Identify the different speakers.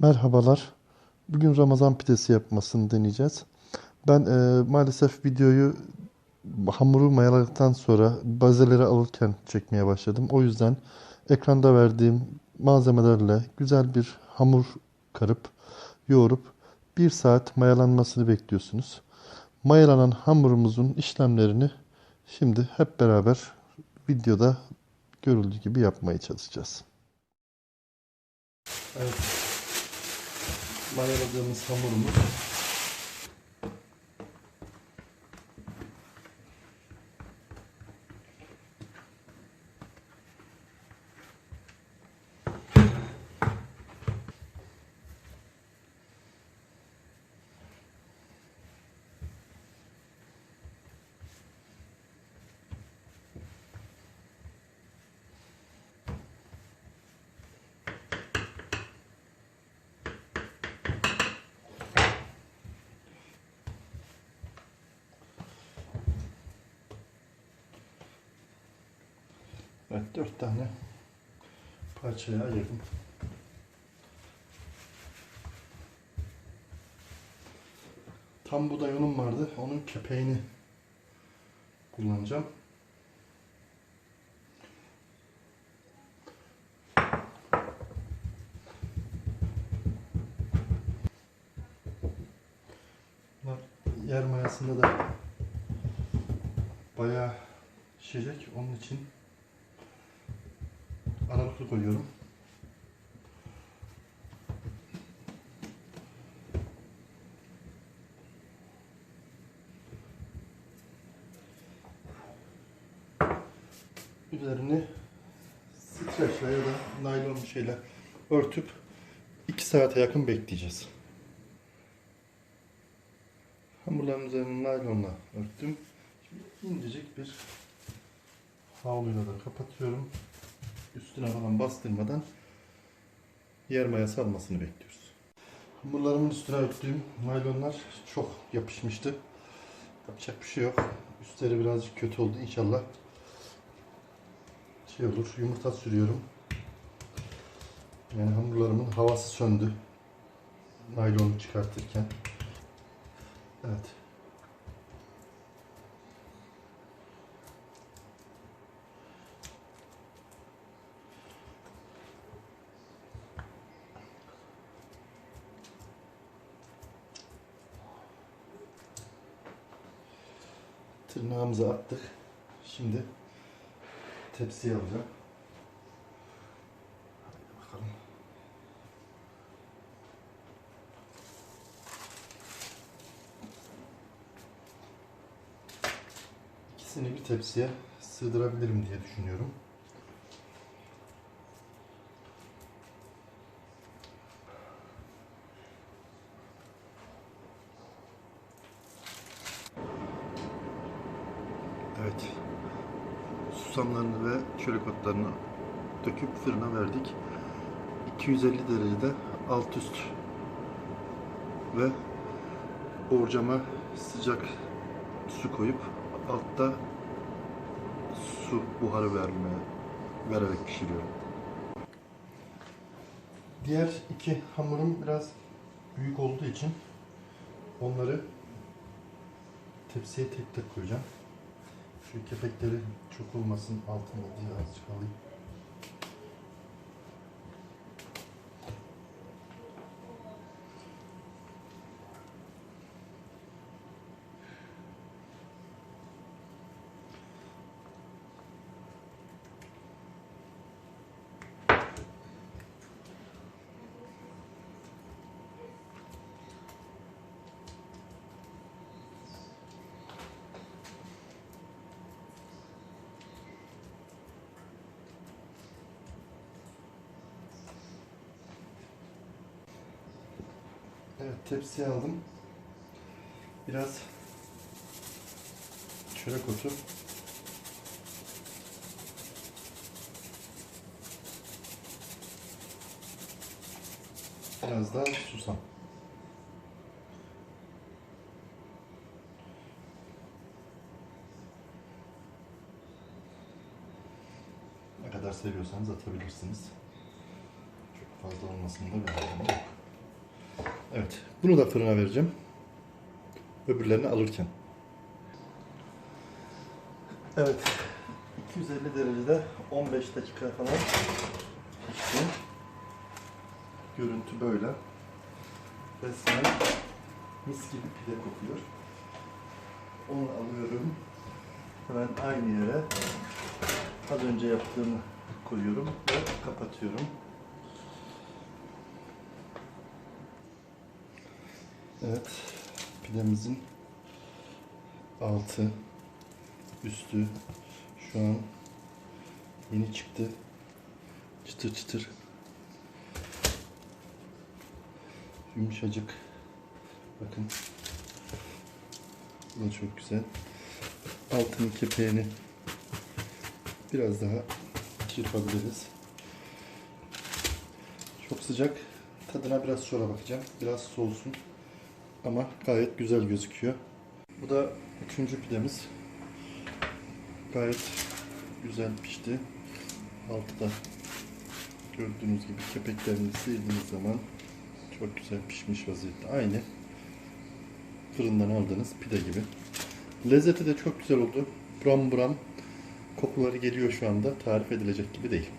Speaker 1: Merhabalar. Bugün Ramazan pidesi yapmasını deneyeceğiz. Ben e, maalesef videoyu hamuru mayaladıktan sonra bazeleri alırken çekmeye başladım. O yüzden ekranda verdiğim malzemelerle güzel bir hamur karıp yoğurup bir saat mayalanmasını bekliyorsunuz. Mayalanan hamurumuzun işlemlerini şimdi hep beraber videoda görüldüğü gibi yapmaya çalışacağız. Evet. Mayaladığımız hamurumuz Evet dört tane parçaya ayırdım. Tam buğday unum vardı. Onun kepeğini kullanacağım. Bunlar yer mayasında da bayağı şişecek. Onun için aralıklı koyuyorum. Üzerini streçle ya da naylon bir şeyle örtüp 2 saate yakın bekleyeceğiz. Hamurların üzerini naylonla örttüm. Şimdi incecik bir havluyla da kapatıyorum üstüne falan bastırmadan yer mayası almasını bekliyoruz. Hamurlarımın üstüne örttüğüm naylonlar çok yapışmıştı. Yapacak bir şey yok. Üstleri birazcık kötü oldu. İnşallah şey olur. Yumurta sürüyorum. Yani hamurlarımın havası söndü. Naylonu çıkartırken. Evet. Tırnağımızı attık. Şimdi tepsiye alacağım. Bakalım. İkisini bir tepsiye sığdırabilirim diye düşünüyorum. Evet. Susamlarını ve çörek otlarını döküp fırına verdik. 250 derecede alt üst ve borcama sıcak su koyup altta su buharı vermeye vererek pişiriyorum. Diğer iki hamurum biraz büyük olduğu için onları tepsiye tek tek koyacağım. Şu kepekleri çok olmasın altında diye azıcık alayım. Evet tepsiye aldım. Biraz çörek otu. Biraz da susam. Ne kadar seviyorsanız atabilirsiniz. Çok fazla olmasında bir anlamı. Evet. Bunu da fırına vereceğim. Öbürlerini alırken. Evet. 250 derecede 15 dakika falan pişti. Görüntü böyle. Resmen mis gibi pide kokuyor. Onu alıyorum. Hemen aynı yere az önce yaptığımı koyuyorum ve kapatıyorum. Evet, pidemizin altı, üstü şu an yeni çıktı. Çıtır çıtır. Yumuşacık. Bakın. Bu da çok güzel. Altının kepeğini biraz daha çırpabiliriz. Çok sıcak. Tadına biraz sonra bakacağım. Biraz soğusun. Ama gayet güzel gözüküyor. Bu da üçüncü pidemiz. Gayet güzel pişti. Altı da gördüğünüz gibi kepeklerini sildiğiniz zaman çok güzel pişmiş vaziyette. Aynı fırından aldığınız pide gibi. Lezzeti de çok güzel oldu. Buram buram kokuları geliyor şu anda. Tarif edilecek gibi değil.